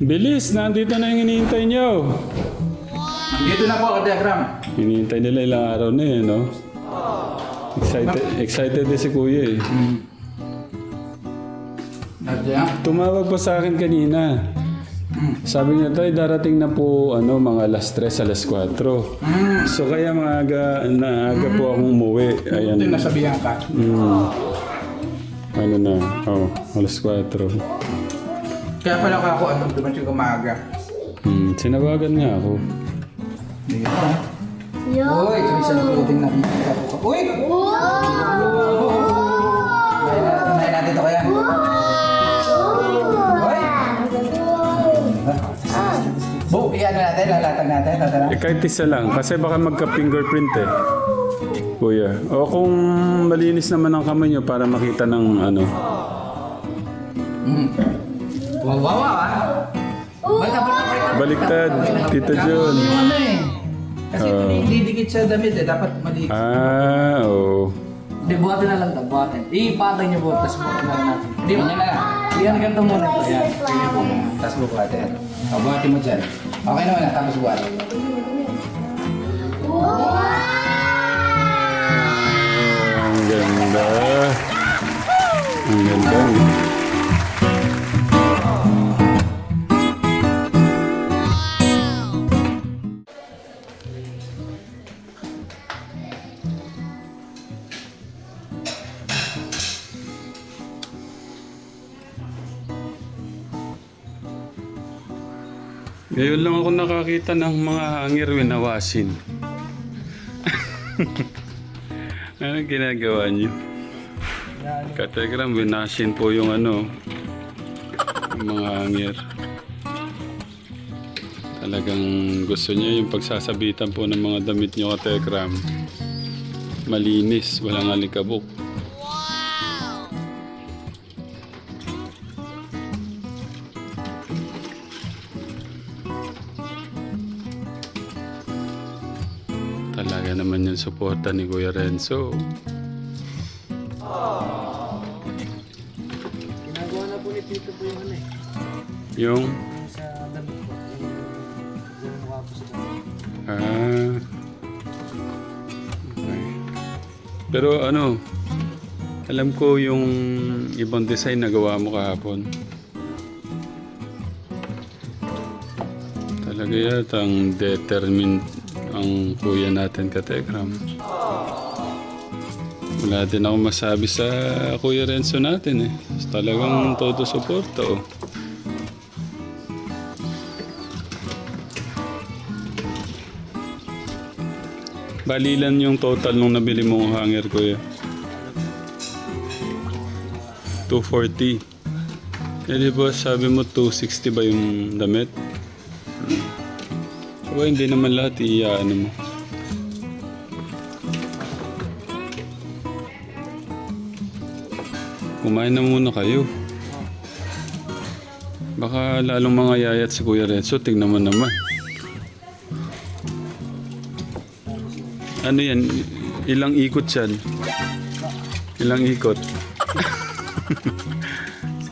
Bilis, nandito na yung hinihintay nyo. Dito na po, ka-diagram. Hinihintay nila ilang araw na yun, no? Excited, excited din si Kuya eh. Nandiyan. Tumawag pa sa akin kanina. Sabi niya, tayo darating na po ano, mga alas 3, alas 4. Hmm. So kaya maaga, naaga po akong umuwi. Ayan. Ito yung nasabihan ka. Mm. Ano na, oh, alas 4. Kaya pala ka ako, ano, dumating ka maaga. Hmm, sinawagan niya ako. Dito. Uy, ito isang clothing na nakikita ko. Uy! Kumain na natin, kumain natin ito kaya. Uy! Bo, iyan na natin, lalatag natin. Tata Eh, kahit isa lang, kasi baka magka-fingerprint eh. Kuya. O kung malinis naman ang kamay niyo para makita ng ano. Mm. Wow, wow, wow, ah. Baliktad, Tita John. Yung ano eh. Kasi Ah. didikit sa damit eh, dapat mali. Ah, oo. Hindi, buhatin na lang ito, buhatin. Ipatay niyo po, tapos buhatin na lang natin. Hindi niya na lang. Iyan, ganito muna ito. Ayan. Tapos buhatin. O, buhatin mo dyan. Okay naman na, tapos buhat. Ang ganda. Ang ganda. Ngayon lang ako nakakita ng mga hangir winawasin. Anong ginagawa niyo? Kategram, winasin po yung ano, yung mga hangir. Talagang gusto niya yung pagsasabitan po ng mga damit niyo kategram. Malinis, walang alikabok. Talaga naman yung suporta ni Kuya Renzo. Ginagawa na po ni Tito po yung ano eh. Yung, Sa damit po. Yung mukha po sa ah, okay. Pero ano, alam ko yung ibang design na gawa mo kahapon. Talaga yata ang determined ang kuya natin katekram. Wala din ako masabi sa kuya Renzo natin eh. Talagang todo suporta oh. Balilan yung total nung nabili mong hanger kuya. 240. Eh di ba sabi mo 260 ba yung damit? Aba, hindi naman lahat iyaano mo. Kumain na muna kayo. Baka lalong mga yayat si Kuya Renzo, tingnan mo naman. Ano yan? Ilang ikot yan? Ilang ikot?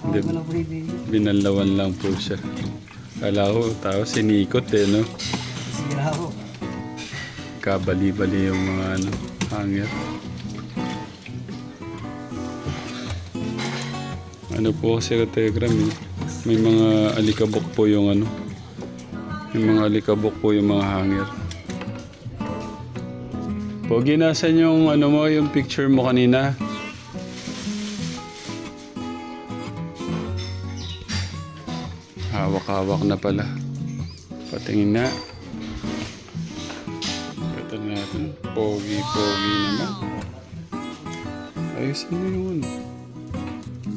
Hindi, binalawan lang po siya. Kala ko, tao sinikot eh, no? Po. Kabali-bali yung mga ano, hanger. Ano po kasi ka Telegram eh. May mga alikabok po yung ano. May mga alikabok po yung mga hanger. Pogi, nasan yung ano mo, yung picture mo kanina? Hawak-hawak na pala. Patingin na. Pogi-pogi naman. Ayusin mo yun.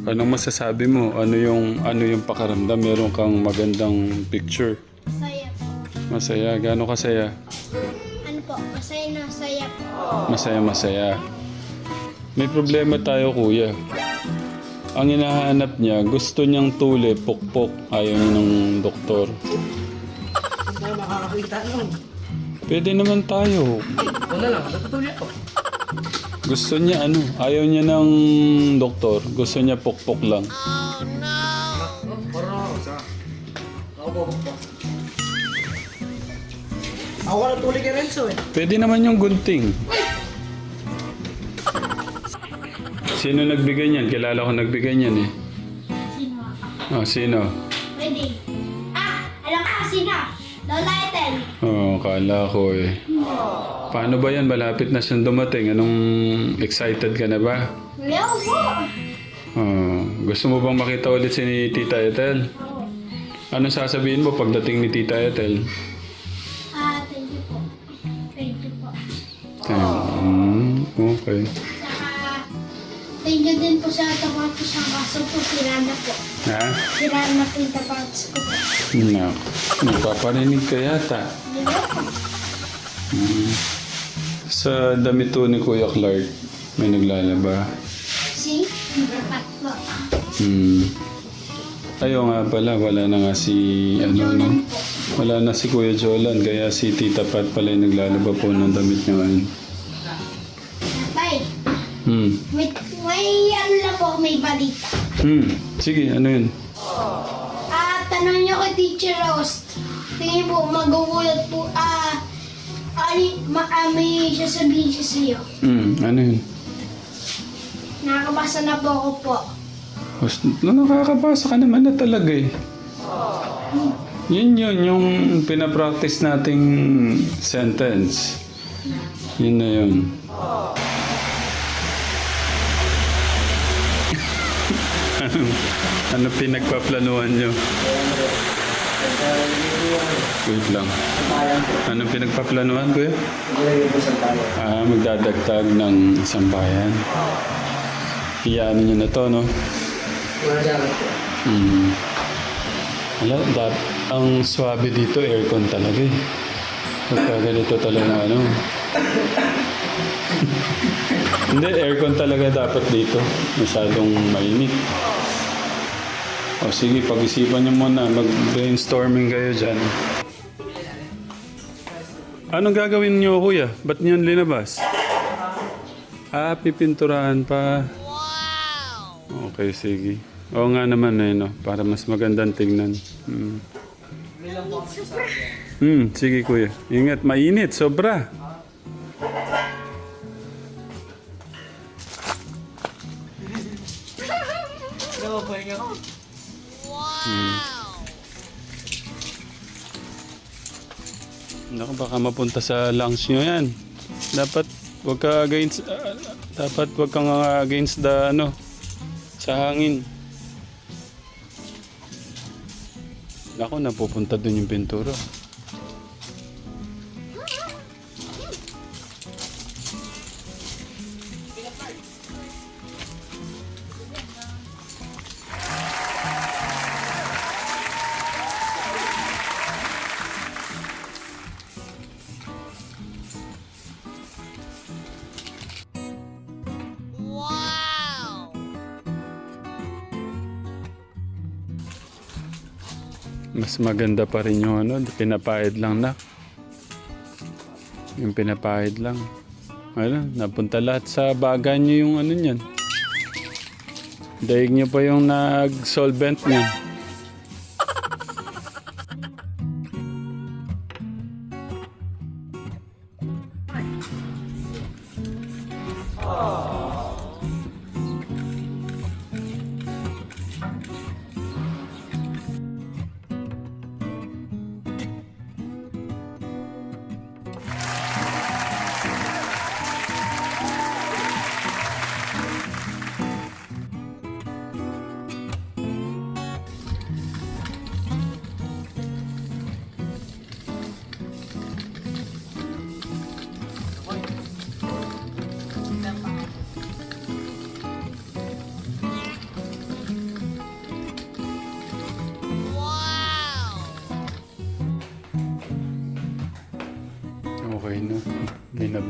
Anong masasabi mo? Ano yung ano yung pakaramdam? Meron kang magandang picture. Saya po. Masaya. Gaano kasaya? Ano po? Masaya na saya po. Masaya, masaya. May problema tayo, kuya. Ang hinahanap niya, gusto niyang tuli, pukpok. Ayaw niya ng doktor. Na makakakita nun. Pwede naman tayo. Wala lang, natutuloy ako. Gusto niya ano, ayaw niya ng doktor. Gusto niya pukpok lang. Parang ako sa... Ako po, ako po. Ako ka natuli kay Renzo eh. Pwede naman yung gunting. Sino nagbigay niyan? Kilala ko nagbigay niyan eh. Sino? Oh, sino? Oo, oh, kala ko eh. Paano ba yan? Malapit na siyang dumating. Anong excited ka na ba? Leo po. Oh, gusto mo bang makita ulit si Tita Ethel? Anong sasabihin mo pagdating ni Tita Ethel? Ah, thank you po. Thank you po. Hmm, okay. Thank you din po sa tapatos ng kaso po. Sira na po. Ha? Sira na po yung tapatos ko po. Nak, nagpaparinig ka yata. Di ba po? Sa damit to ni Kuya Clark, may naglalaba. See? Dapat po. Hmm. Ayaw nga pala, wala na nga si, ano, no? Wala na si Kuya Jolan, kaya si Tita Pat pala yung naglalaba po ng damit niya ngayon. Tay, Hmm. may, may ano lang po, may balita. Hmm. Sige, ano yun? Ah, tanong niyo kay Teacher Rost. Tingin po, magugulat po, ah, ali, ma, ah, may sasabihin siya sa'yo. Hmm, ano yun? Nakakabasa na po ako po. Bas- No, nakakabasa ka naman na talaga eh. Yun yun, yung pinapractice nating sentence. Yun na yun. Ano pinagpaplanuhan nyo? Wait lang. Anong pinagpaplanuhan ko yun? Ah, magdadagdag ng isang bayan. Iyaan nyo na to, no? Hmm. Wala, dap, ang swabe dito, aircon talaga eh. Pagka ganito talaga ano. Hindi, aircon talaga dapat dito. Masyadong mainit. O sige, pag-isipan nyo muna. Mag-brainstorming kayo dyan. Anong gagawin nyo, kuya? Ba't nyo linabas? Ah, pipinturahan pa. Okay, sige. Oo nga naman eh, no? Para mas magandang tingnan. Hmm. Hmm, sige kuya. Ingat, mainit, sobra. Ano ako? Naku, baka mapunta sa lungs nyo yan. Dapat wag ka against, ah, dapat wag kang against the, ano, sa hangin. Naku, napupunta dun yung pintura. Mas maganda pa rin yung ano, pinapahid lang na. Yung pinapahid lang. Ano, napunta lahat sa baga nyo yung ano niyan. Daig nyo pa yung nag-solvent niyan.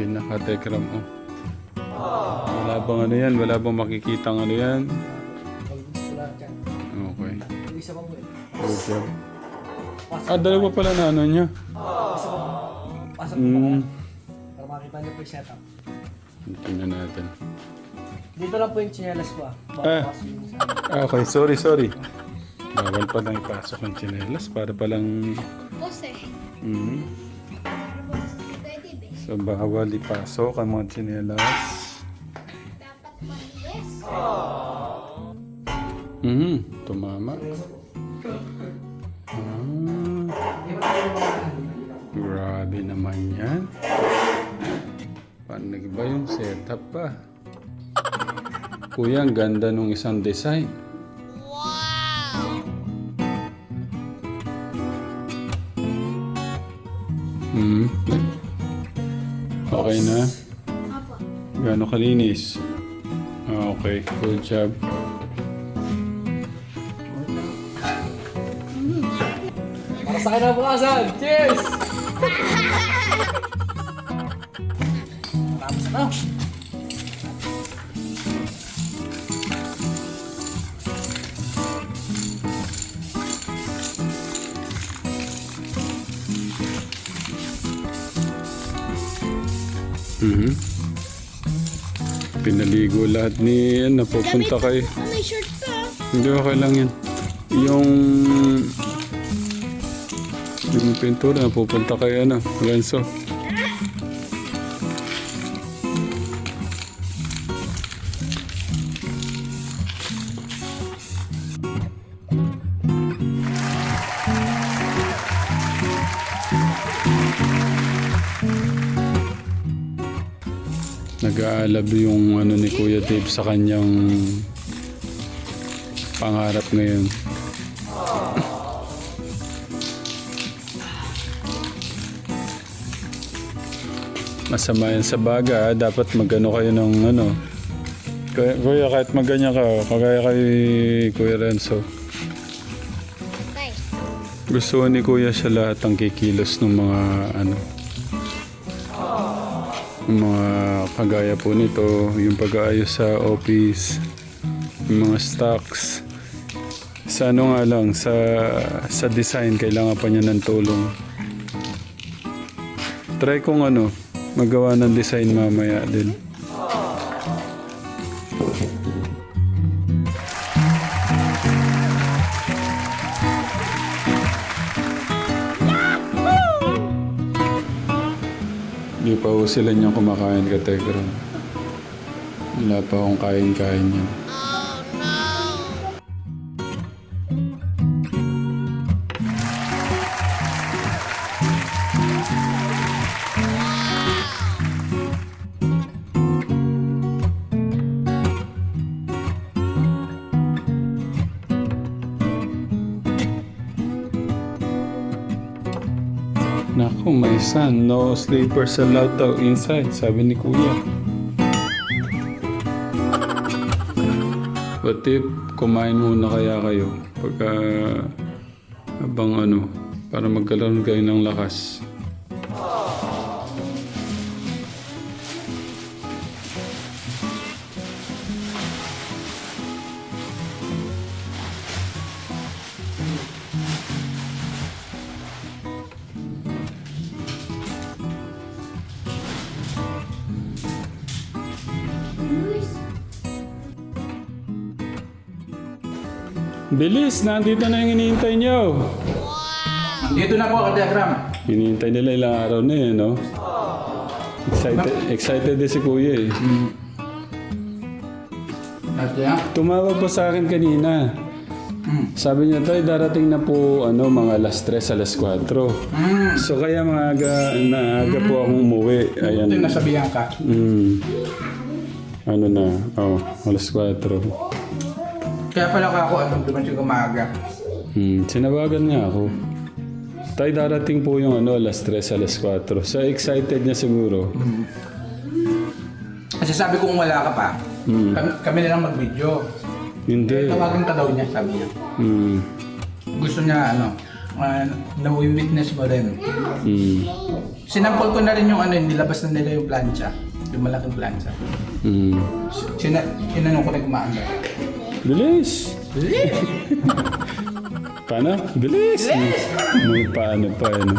Binabin na katekram mo. Wala bang ano yan? Wala bang makikitang ano yan? Okay. Isa pa. Good job. Ah, dalawa pala na ano niya. Pasok po Mm. Para makita niyo po yung setup. Tingnan natin. Dito lang po yung chinelas ko ah. Ah. Okay, sorry, sorry. Bawal pa lang ipasok ang tsinelas para palang... Boss eh. Mm, ba? So bawal ipasok ang mga tsinelas. Mm, tumama. Ah, grabe naman yan. Paano ba yung setup pa? Kuya, ang ganda nung isang design. Gano'ng kalinis? Ah, okay. Good job. Para sa akin na bukasan. Cheers! Tapos na. Mhm. Pinaligo lahat ni ano, pupunta kay... Oh, may shirt pa. Hindi okay lang yan. Yung... Yung pintura, pupunta kay ano, Renzo. Nag-aalab yung ano ni Kuya Dave sa kanyang pangarap ngayon. Masama yan sa baga, ah. dapat magano kayo ng ano. Kuya, kuya kahit magganyan ka, kagaya kay Kuya Renzo. Gusto ni Kuya siya lahat ang kikilos ng mga ano. Mga kagaya po nito, yung pag-aayos sa office, mga stocks. Sa ano nga lang, sa, sa design, kailangan pa niya ng tulong. Try kong ano, magawa ng design mamaya din. Sila niya kumakain ka, Tegram. Wala pa akong kain-kain yan. Naku, may son. No sleepers allowed daw inside, sabi ni Kuya. What if kumain muna kaya kayo pagka habang ano, para magkaroon kayo ng lakas. Bilis, nandito na yung hinihintay niyo. Dito na po, Kadiagram. Hinihintay nila ilang araw na eh, no? Excited, excited din si Kuya eh. At yan. Tumawag po sa akin kanina. Mm. Sabi niya, tayo darating na po ano, mga alas 3, alas 4. Mm. So kaya maaga, maaga po akong umuwi. Ayan. Ito yung nasabihan ka. Mm. Ano na? Oh, alas 4. Kaya pala ako anong dumating umaga. Hmm, sinawagan nga ako. Tay, darating po yung ano, alas 3, alas 4. So excited niya siguro. Kasi sabi kong wala ka pa, Hmm. kami, kami na lang mag-video. Hindi. Tawagan ka daw niya, sabi niya. Hmm. Gusto niya, ano, uh, na-witness mo rin. Hmm. Sinampol ko na rin yung ano, nilabas na nila yung plancha. Yung malaking plancha. Hmm. Sina, tinanong ko na gumaanda. Bilis! Paano? Bilis! May paano pa ano.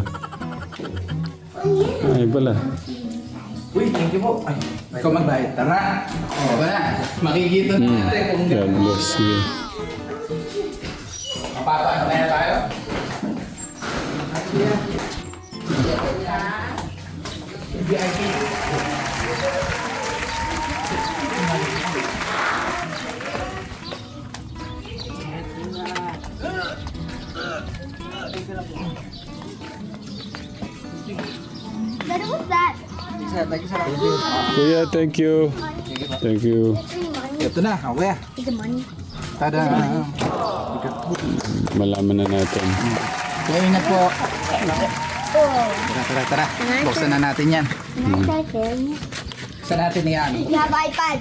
Ay, pala. Uy, thank you po. Ay, ikaw magbayad. Tara. O, wala. Makikita na Hmm. natin kung God bless you. Mapapaano kaya tayo? Daddy, what's that? Kuya, thank you. Thank you. Ito na, okay. It's the money. Tada. Malaman na natin. Kaya ingat po. Tara, tara, tara. Buksan na natin yan. Buksan natin yan. You have iPad.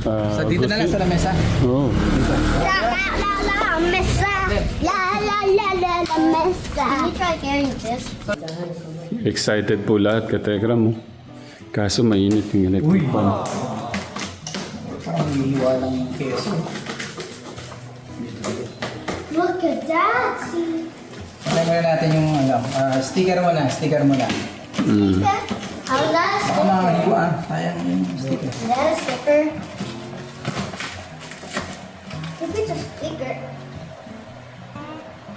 Ah, Sa dito na lang sa lamesa. Oh. La la la la mesa. La la la la la mesa. Can you try carrying this? Excited po lahat, kategra mo. Kaso mainit yung electric fan. Parang hihiwa lang yung keso. Look at that. Muna natin yung ano, ah, sticker muna, sticker muna. Mm. How's that? Baka makahiwa, sayang yung sticker. Is that a sticker? If it's a sticker,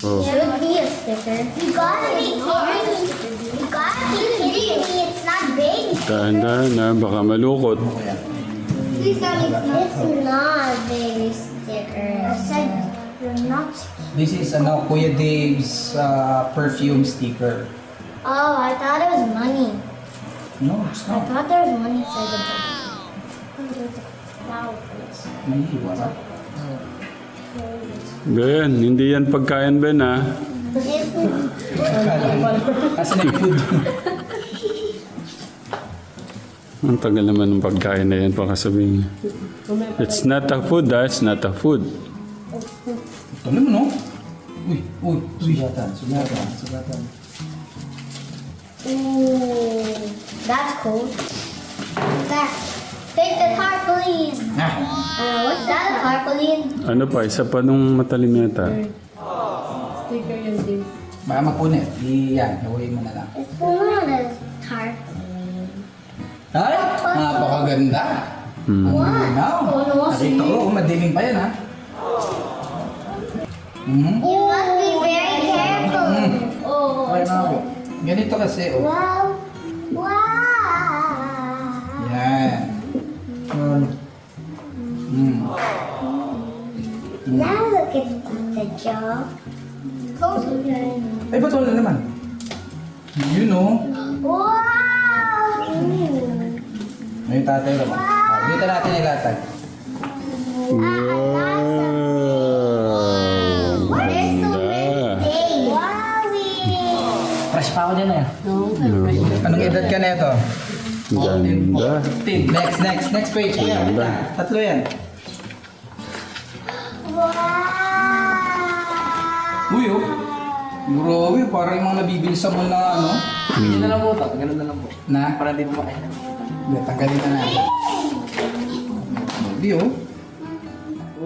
Oh. should be a sticker. You gotta be kidding me. You gotta be kidding me. It's not big. Dahan-dahan na, baka malukot. Please tell me it's not a big sticker. I said you're not. This is ano, Kuya Dave's ah, perfume sticker. Oh, I thought it was money. No, it's I not. thought there was money inside the book. There's a flower place. Nahihiwa ba? Ben, hindi yan pagkain, Ben, ha? Kasi nag-food. Ang tagal naman ng pagkain na yan, baka sabihin. It's not a food, ha? It's not a food. Ano mo, no? Uy, uy, sugatan, sugatan, sugatan. Ooh, that's cool. That. Take the tarpaulin. Ah, Uh, what's that? A tarpaulin? Ano pa, isa pa nung matalim yata. Sticker yun din. baka mapunit. Di yan, hawain mo na lang. It's not a tarpaulin. Ay, napakaganda. Hmm. Ang linaw. Oh, Nakita ko, oh, madilim pa yan, ha? Mhm. You must be very careful. Oh, Okay na ako. Ganito kasi, oh. wow. Wow. Yan. Hmm. Now look at the jaw. Close again. Ay, ba't wala naman? You know. Wow. May tatay naman. Ah, Dito natin ilatag. Wow! Fresh pa ako dyan, eh. No, Anong edad ka na ito? Ganda. Next, next, next page. Yan, Ganda. tatlo yan. Wow. Uy, oh. Grabe, parang yung mga nabibilsa mo na ano. Ganun na lang po ito. Ganun na lang po. Na? Para di mo makain. Hindi, tanggalin na natin. Grabe, oh.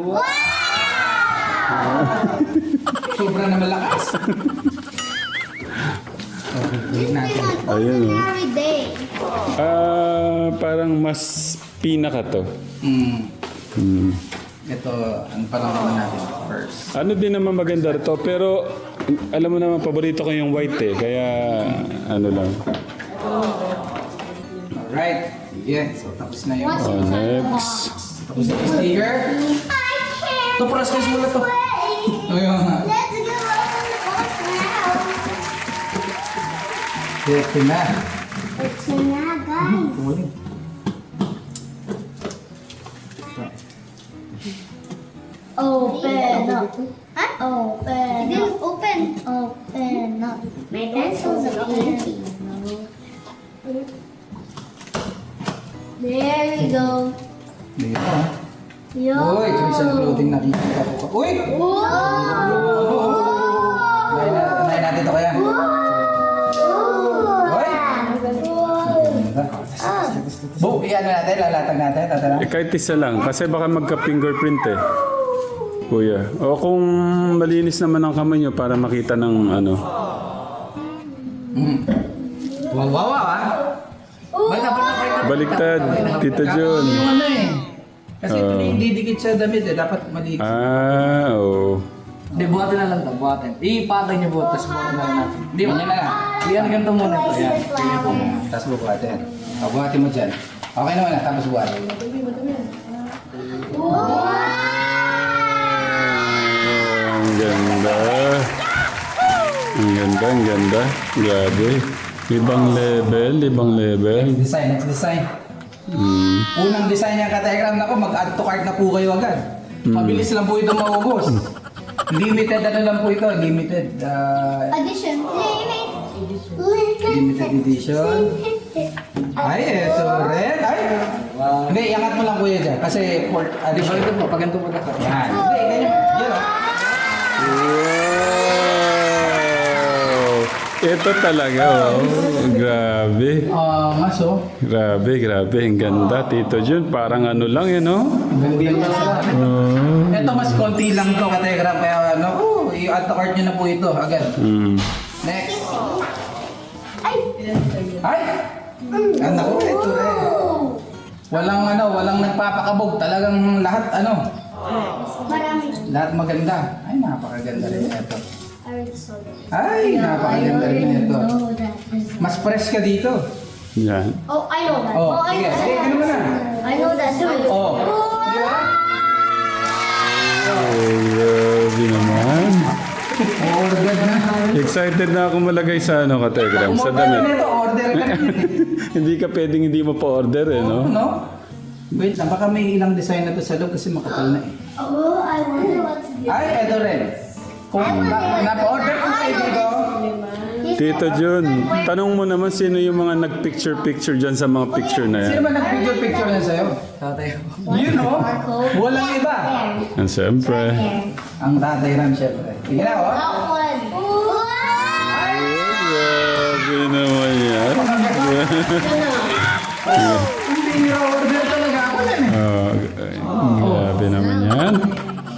Sobra na malakas. Okay, wait natin. Ayun, oh. Parang mas pinaka to. Hmm. Hmm. Ito, ano pa lang naman natin first. Ano din naman maganda rito, pero alam mo naman, paborito ko yung white eh. Kaya, ano lang. Alright. Yeah, so tapos na yun. Oh, next. Tapos na yung sticker. Ito, paras kayo sulat to. Ayun nga. Let's go open the box now. Ito na. It's na, guys. Open up. Huh? Open open. Open up. My pencil's a pinky. There we go. Dito, ah. Yo. Uy, Christian clothing nakikita ko. pa. Uy! Whoa. Unahin na, unahin natin ito kaya. Uy! Iyan na natin, lalatag natin. Tatara. Eh, kahit isa lang, kasi baka magka-fingerprint eh. Kuya. O kung malinis naman ang kamay nyo para makita ng ano. Mm. Wow, wow, wow, ah. Pa Baliktad, Tito Jun. Yung ano eh. Kasi ito na yung didikit sa damit eh. Dapat maliit. Ah, oo. Hindi, buhatin na lang ito, buhatin. Ipatay niyo po, tapos buhatin na lang natin. Hindi, ganyan na lang. Yan, ganito muna ito. Yan. Sige po. Tapos buhatin. Buhatin mo dyan. Okay naman na, tapos buhatin. Ah, ang ganda. Ang ganda, ang ganda. Grabe. Ibang level, ibang level. Next design, next design. Mm. Unang design niya ka-telegram na ko, mag-add to cart na po kayo agad. Mabilis lang po ito maubos. Limited ano lang po ito, limited. uh, Addition. limited edition. Ay, red. Ay. Hindi, iangat mo lang kuya dyan. Kasi for addition. Ito po, pag ganito po na Yan. Hindi, ganyan. Yan o. Wow! Ito talaga, oh. Grabe. Ah, mas o. Grabe, grabe. Ang ganda, Tito Jun. Parang ano lang, yun, no? Ganyan lang sila. Oh. Ito mas konti lang to ka-telegram. Kaya ano, oh, i-add to cart nyo na po ito agad. Mm. Next. Ay! Anak ko, ito rin. Walang ano, walang nagpapakabog. Talagang lahat ano, Marami. lahat maganda. Ay, napakaganda rin ito. Ay, napakaganda rin ito. Mas fresh ka dito. Yan. Oh, I know that. Oh, I sige, know sige, that. ano mo na? I know that too. Oh, Excited na ako malagay sa ano, ka-telegram, sa Umorder na damit. ito, order ka na. hindi ka pwedeng hindi mo pa-order, eh, no? No? Wait lang, baka may ilang design na to sa loob kasi makapal na eh. Oh, I wonder what's this. Ay, ito rin. Kung na, napa-order ko kayo dito, Tito Jun, tanong mo naman sino yung mga nag-picture-picture dyan sa mga picture na sino yan. ba nag-picture-picture na sa'yo? Tatay ko. You know, walang iba. And siyempre. There. Ang tatay ram syempre. Tingnan na, oh. That one. Grabe naman yan. Hindi nyo order talaga ako yan. Oh, grabe naman yan.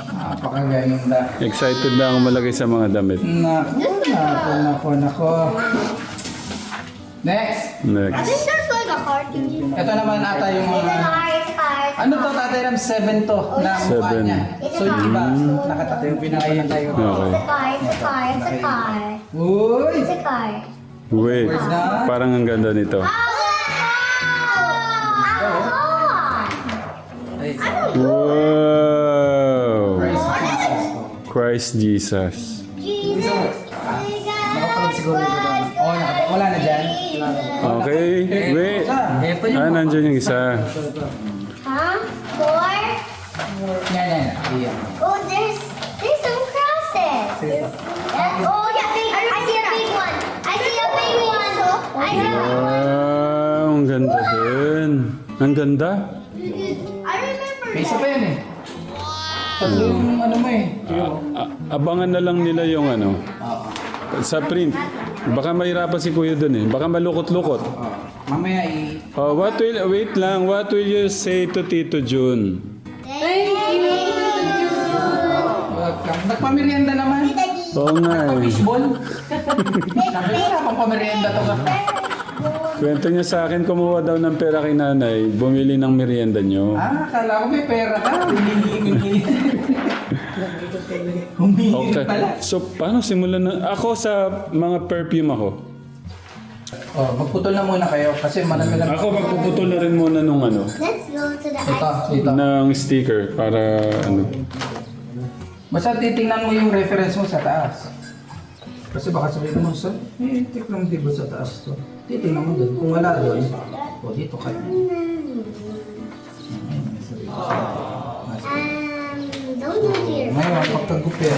Napakaganda. Excited na ako malagay sa mga damit. Nako, nako, nako, nako. Next. I Next. think there's like a heart in here. Ito naman ata yung It's mga... a heart, heart. Ano to, tatay ram? 7 to na mukha Seven. niya. So yung iba, nakatato yung pinakayan tayo. Okay. It's a car, it's a car, it's a car. Uy! It's a car. Wait. Parang ang ganda nito. Oh, Wow! Christ Jesus. Oh. Wala na dyan. Okay. Wait. Ah, nandiyan yung isa. Huh? Four? Yan, yan. Oh, Wow! Ang ganda din. Ang ganda. I remember May isa pa yan eh. Tatlo yung ano mo eh. A- abangan na lang nila yung ano. Oo. Sa print. Baka mahirapan si Kuya dun eh. Baka malukot-lukot. Oo. Mamaya i... Oh, what will, wait lang, what will you say to Tito Jun? Thank you. Welcome. Nagpamerienda naman. Oo nga eh. Fishball. Sabi ko na pang pamerienda to ka. Kwento niya sa akin, kumuha daw ng pera kay nanay, bumili ng merienda niyo. Ah, akala ko may pera ka. Humihingi. Humihingi Okay. pala. So, paano simulan na? Ako sa mga perfume ako. Oh, magputol na muna kayo kasi marami lang. Ako magpuputol na rin muna nung ano, Let's go to the Ito, dito. ng sticker para ano. Basta titingnan mo yung reference mo sa taas. Kasi baka sabihin mo, sa, eh, tiklang di ba sa taas to? Titingnan mo doon. Kung wala doon, o dito kayo. Um, don't do here. Ngayon, pagkagupit,